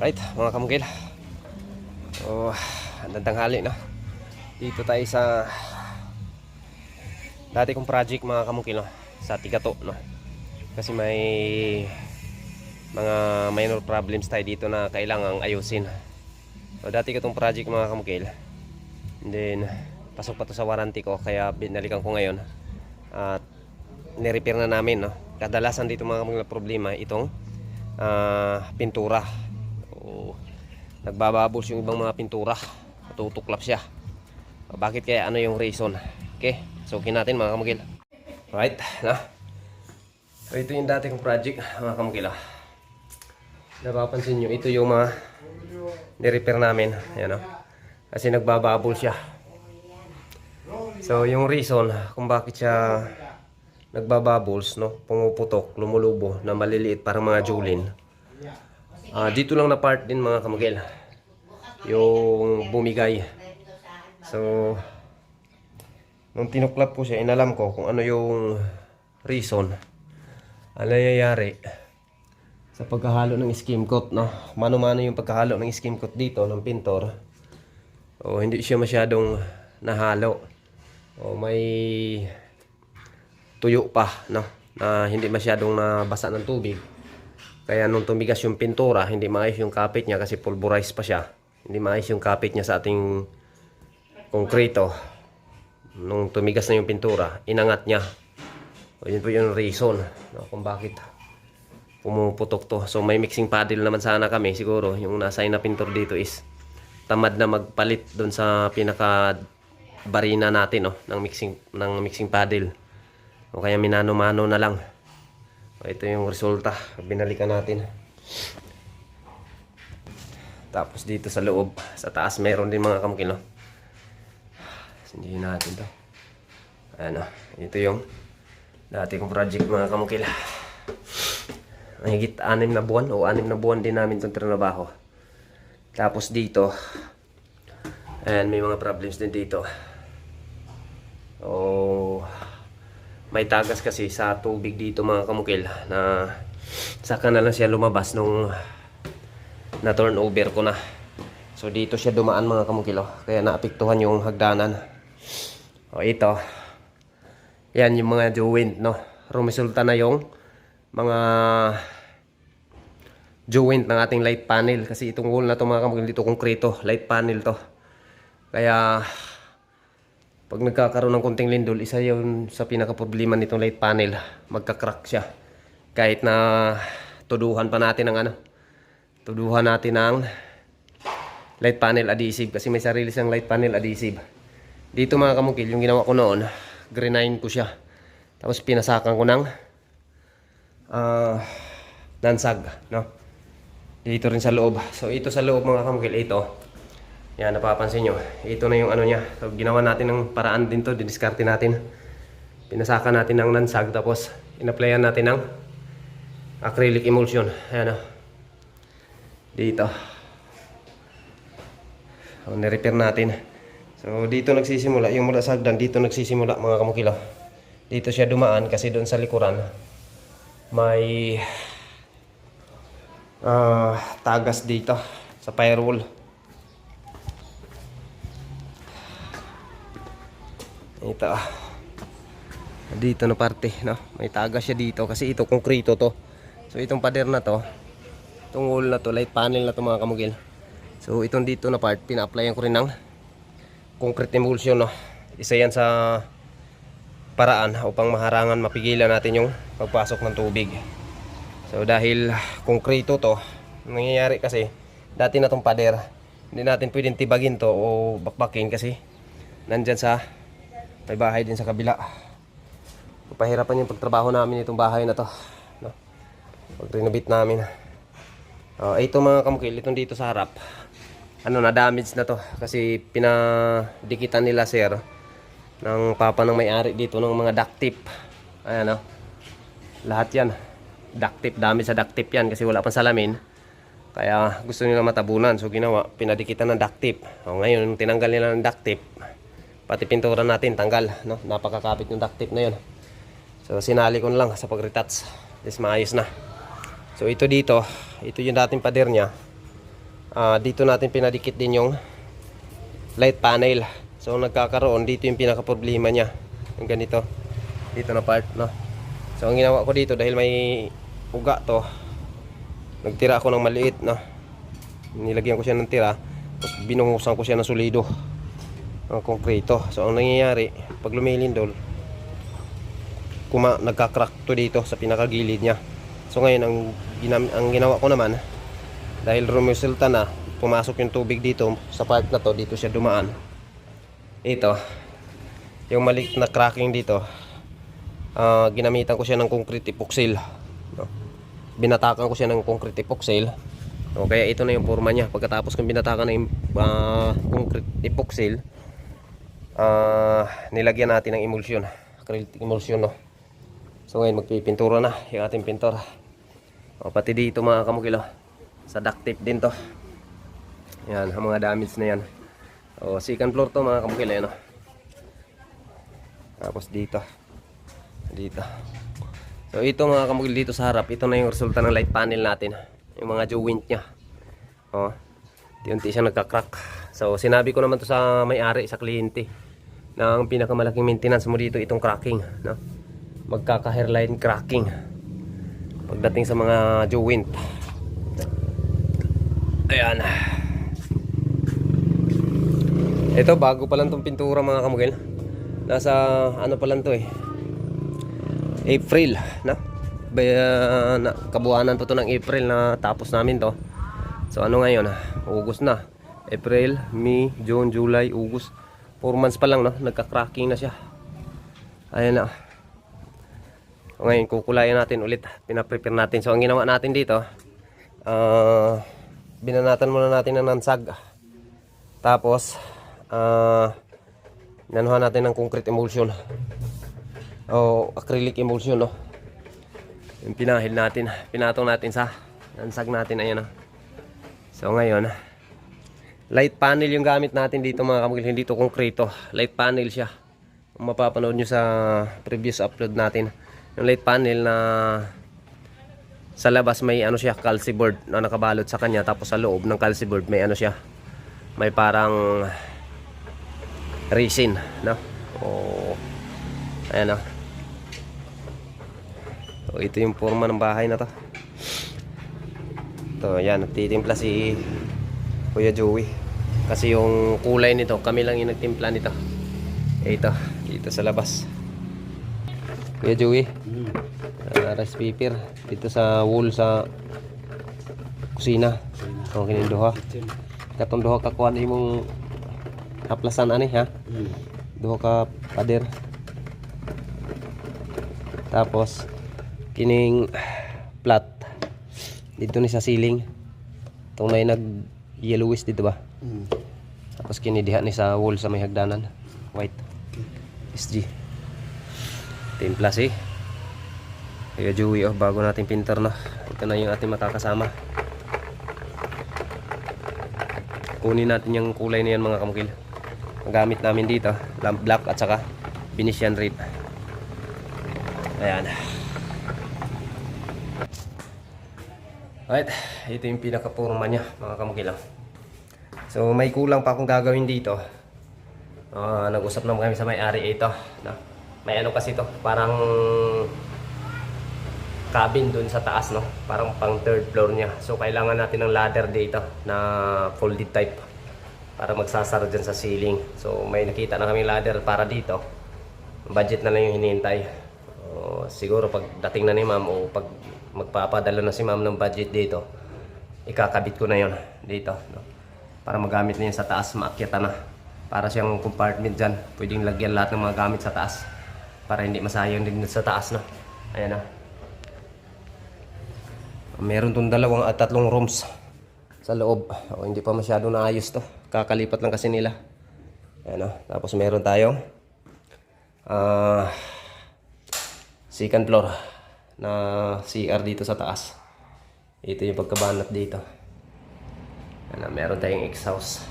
Right, mga kamukil. Oh, andang hali na. Dito tayo sa dati kong project mga kamukil no, sa Tigato no. Kasi may mga minor problems tayo dito na kailangang ayusin. So dati ko tong project mga kamukil. And then pasok pa to sa warranty ko kaya binalikan ko ngayon. At nirepair na namin no. Kadalasan dito mga kamukil problema itong ah, pintura. O, nagbababos yung ibang mga pintura. Tutuklap siya. Bakit kaya ano yung reason? Okay, sukin natin mga kamukil. Right, na. So ito yung dati kong project mga kamukil. ah. Napapansin nyo, ito yung mga nirepair namin. Ayan o. Kasi nagbababol siya. So yung reason kung bakit siya nagbabubbles, no? Pumuputok, lumulubo na maliliit parang mga julin. Ah, dito lang na part din mga kamagel. Yung bumigay. So nung tinuklap ko siya, inalam ko kung ano yung reason. Ano nangyayari sa pagkahalo ng skim coat, no? Mano-mano yung pagkahalo ng skim coat dito ng pintor. O hindi siya masyadong nahalo. O may tuyo pa, no? Na hindi masyadong nabasa ng tubig. Kaya nung tumigas yung pintura, hindi maayos yung kapit niya kasi pulverized pa siya. Hindi maayos yung kapit niya sa ating konkreto. Nung tumigas na yung pintura, inangat niya. O yun po yung reason no, kung bakit pumuputok to. So may mixing paddle naman sana kami siguro. Yung nasa na pintor dito is tamad na magpalit doon sa pinaka barina natin no, ng mixing ng mixing paddle. O kaya minano-mano na lang. O, ito yung resulta. Binalikan natin. Tapos dito sa loob, sa taas meron din mga kamukil, no? Sindihin natin to. Ano, ito yung dati kong project mga kamukil. Mahigit anim na buwan o anim na buwan din namin itong trinabaho. Tapos dito, ayan, may mga problems din dito. Oh, may tagas kasi sa tubig dito mga kamukil na saka na lang siya lumabas nung na turnover ko na. So dito siya dumaan mga kamukil oh. Kaya naapektuhan yung hagdanan. O ito. Yan yung mga joint no. Rumisulta na yung mga joint ng ating light panel kasi itong wall na to mga kamukil dito konkreto, light panel to. Kaya pag nagkakaroon ng konting lindol, isa yun sa pinaka-problema nitong light panel. Magka-crack siya. Kahit na tuduhan pa natin ng ano, tuduhan natin ng light panel adhesive kasi may sarili siyang light panel adhesive. Dito mga kamukil, yung ginawa ko noon, grenine ko siya. Tapos pinasakan ko ng ah nansag, no? Dito rin sa loob. So ito sa loob mga kamukil, ito. Yan, napapansin nyo. Ito na yung ano niya. So, ginawa natin ng paraan din to. Didiskarte natin. Pinasaka natin ng nansag. Tapos, inaplayan natin ng acrylic emulsion. Ayan o. Dito. So, nirepair natin. So, dito nagsisimula. Yung mula sa hagdan, dito nagsisimula mga kamukilo. Dito siya dumaan kasi doon sa likuran. May ah, tagas dito sa firewall. Ito. Dito na parte, no? May taga siya dito kasi ito konkreto to. So itong pader na to, itong wall na to, light panel na to mga kamugil. So itong dito na part, pina-applyan ko rin ng concrete emulsion, no? Isa yan sa paraan upang maharangan mapigilan natin yung pagpasok ng tubig. So dahil konkreto to, nangyayari kasi dati na tong pader, hindi natin pwedeng tibagin to o bakbakin kasi nandyan sa may bahay din sa kabila. Pahirapan yung pagtrabaho namin itong bahay na to. No? Pag-renovate namin. Uh, ito mga kamukil, itong dito sa harap. Ano na damage na to kasi pinadikitan nila sir ng papa ng may-ari dito ng mga duct tape. Ayan o. Lahat yan. Duct tape, dami sa duct tape yan kasi wala pang salamin. Kaya gusto nila matabunan. So ginawa, pinadikitan ng duct tape. O ngayon, tinanggal nila ng duct tape. Pati pintura natin, tanggal. No? Napakakapit yung duct tape na yun. So sinali ko na lang sa pag-retouch. This maayos na. So ito dito, ito yung dating pader niya. ah, dito natin pinadikit din yung light panel. So nagkakaroon dito yung pinaka problema niya. Yung ganito. Dito na part, no. So ang ginawa ko dito dahil may uga to. Nagtira ako ng maliit, no. Nilagyan ko siya ng tira. Tapos binungusan ko siya ng solido. Ng konkreto. So ang nangyayari, pag lumilindol, kuma nagka-crack to dito sa pinakagilid niya. So ngayon ang ginam, ang ginawa ko naman dahil rumisulta na pumasok yung tubig dito sa part na to dito siya dumaan. Ito yung maliit na cracking dito. ah, ginamitan ko siya ng concrete epoxy. No? Binatakan ko siya ng concrete epoxy. O kaya ito na yung forma niya. Pagkatapos kong binatakan na yung ah, concrete epoxy, ah, nilagyan natin ng emulsion. Acrylic emulsion, no. So ngayon magpipintura na yung ating pintor. O, pati dito mga kamukilo. Sa duct tape din to. Yan, ang mga damage na yan. O, second floor to mga kamukilo. Yan, o. Tapos dito. Dito. So ito mga kamukilo dito sa harap. Ito na yung resulta ng light panel natin. Yung mga joint niya. O. Unti siya nagka-crack. So sinabi ko naman to sa may-ari, sa kliyente. Na ang pinakamalaking maintenance mo dito itong cracking. No? Magkaka-hairline cracking. Pagdating sa mga joint. Ayan. Ito bago pa lang tong pintura mga kamugil. Nasa ano pa lang to eh. April, na? Baya, na kabuanan pa to ng April na tapos namin to. So ano ngayon? August na. April, May, June, July, August. 4 months pa lang no, nagka-cracking na siya. Ayan na. So, ngayon kukulayan natin ulit. Pinaprepare natin. So ang ginawa natin dito, ah binanatan muna natin ng nansag. Tapos, ah nanuhan natin ng concrete emulsion. O acrylic emulsion, no. Yung pinahil natin, pinatong natin sa nansag natin ayan, no. So ngayon, light panel yung gamit natin dito mga kamukil, hindi to konkreto. Light panel siya. Kung mapapanood nyo sa previous upload natin, yung light panel na sa labas may ano siya, calci board na nakabalot sa kanya tapos sa loob ng calci board may ano siya, may parang resin, no? O ayan no. So ito yung forma ng bahay na to. Ito, yan, nagtitimpla si Kuya Joey. Kasi yung kulay nito, kami lang yung nagtimpla nito. Eh, ito, dito sa labas. Kuya Joey, uh, rice paper dito sa wall sa kusina. So, kininduha. Katong duha ka kuan imong haplasan ani ha. Duha ka pader. Tapos kining plat dito ni sa ceiling. Itong may nag yellowish dito ba? Tapos kini diha ni sa wall sa may hagdanan. White. SG. Timpla si. Kaya Joey oh, bago natin pinter na. Ito na yung ating makakasama. Kunin natin yung kulay na yan mga kamukil. Ang gamit namin dito, lamp black at saka Venetian red. Ayan. Alright, ito yung pinaka-forma niya mga kamukilang. So may kulang pa akong gagawin dito. Ah, nag-usap naman kami sa may-ari ito. No? May ano kasi to, parang cabin dun sa taas, no? Parang pang third floor niya. So kailangan natin ng ladder dito na folded type para magsasara dyan sa ceiling. So may nakita na kami ladder para dito. Budget na lang yung hinihintay. Siguro pag dating na ni ma'am o pag magpapadala na si ma'am ng budget dito, ikakabit ko na yon dito. No? Para magamit na yun sa taas, maakyatan na. Para siyang compartment dyan. Pwedeng lagyan lahat ng mga gamit sa taas. Para hindi masayang din sa taas. No? Ayan na. Meron tong dalawang at tatlong rooms sa loob. O, hindi pa masyado naayos to. Kakalipat lang kasi nila. Ayan o. Tapos meron tayong ah second floor na CR dito sa taas. Ito yung pagkabanat dito. Ayan, o, meron tayong exhaust.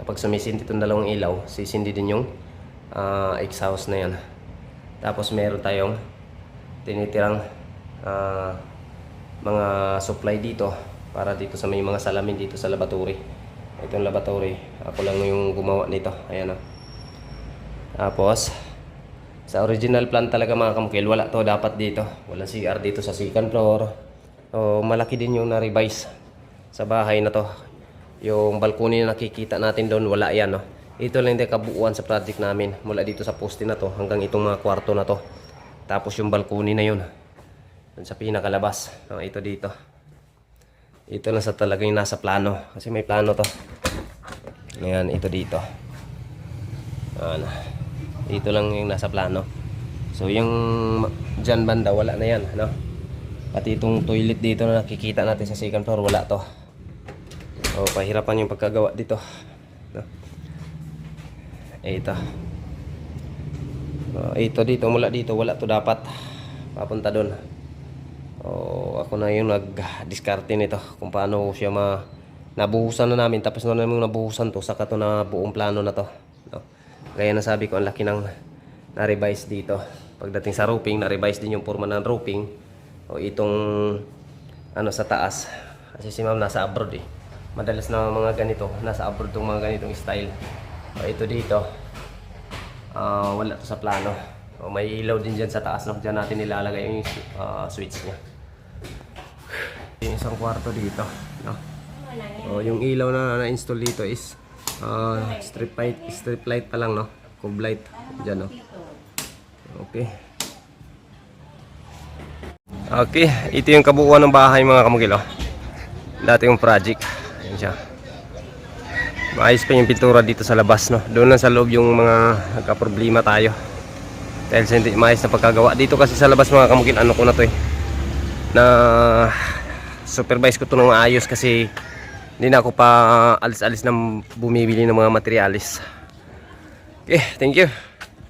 Kapag sumisindi itong dalawang ilaw, sisindi din yung ah, exhaust na yan. Tapos meron tayong tinitirang ah, mga supply dito para dito sa may mga salamin dito sa laboratory. Itong laboratory, ako lang yung gumawa nito. Ayan o. Tapos, sa original plan talaga mga kamukil, wala to dapat dito. Walang CR dito sa second floor. O, malaki din yung na-revise sa bahay na to. Yung balcony na nakikita natin doon, wala yan. No? Ito lang din kabuuan sa project namin. Mula dito sa poste na to hanggang itong mga kwarto na to. Tapos yung balcony na yun. Doon sa pinakalabas. No, ito dito. Ito lang sa talagang nasa plano. Kasi may plano to. Ayan, ito dito. Ayan. Dito lang yung nasa plano. So yung dyan banda, wala na yan. No? Pati itong toilet dito na nakikita natin sa second floor, wala to. So pahirapan yung pagkagawa dito. No? Eh, ito. Uh, ito dito, mula dito, wala to dapat. Papunta doon. O ako na yung nag-diskarte nito kung paano siya ma nabuhusan na namin tapos na namin nabuhusan to saka to na buong plano na to no? Gaya na sabi ko ang laki ng na-revise dito pagdating sa roofing na-revise din yung forma ng roofing o itong ano sa taas kasi si ma'am nasa abroad eh madalas na mga ganito nasa abroad tong mga ganitong style o ito dito Ah, wala to sa plano. O, may ilaw din dyan sa taas, no? Diyan natin nilalagay yung ah, switch niya. Yung isang kwarto dito, no? O, yung ilaw na na-install dito is ah, strip light, strip light pa lang, no? Cube light. Diyan, no? Okay. Okay, ito yung kabuuan ng bahay mga kamugil, oh. Dati yung project. Ayan siya. Maayos pa yung pintura dito sa labas, no? Doon lang sa loob yung mga nagka-problema tayo. Dahil sa hindi maayos na pagkagawa. Dito kasi sa labas mga kamukil, ano ko na to eh. Na supervise ko to ng ayos kasi hindi na ako pa alis-alis ng bumibili ng mga materialis. Okay, thank you.